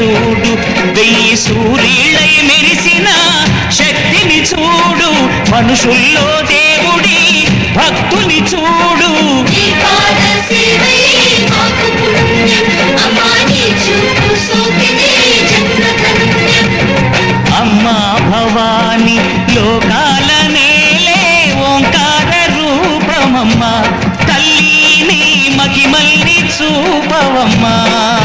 చూడు. వెయ్యి సూర్యులై మెరిసిన శక్తిని చూడు. మనుషుల్లో దేవుడి భక్తుని చూడు. అమ్మా భవాని లోకాల నేలే ఓంకార రూపమమ్మ. తల్లి నీ మహిమల్ని చూపవమ్మా.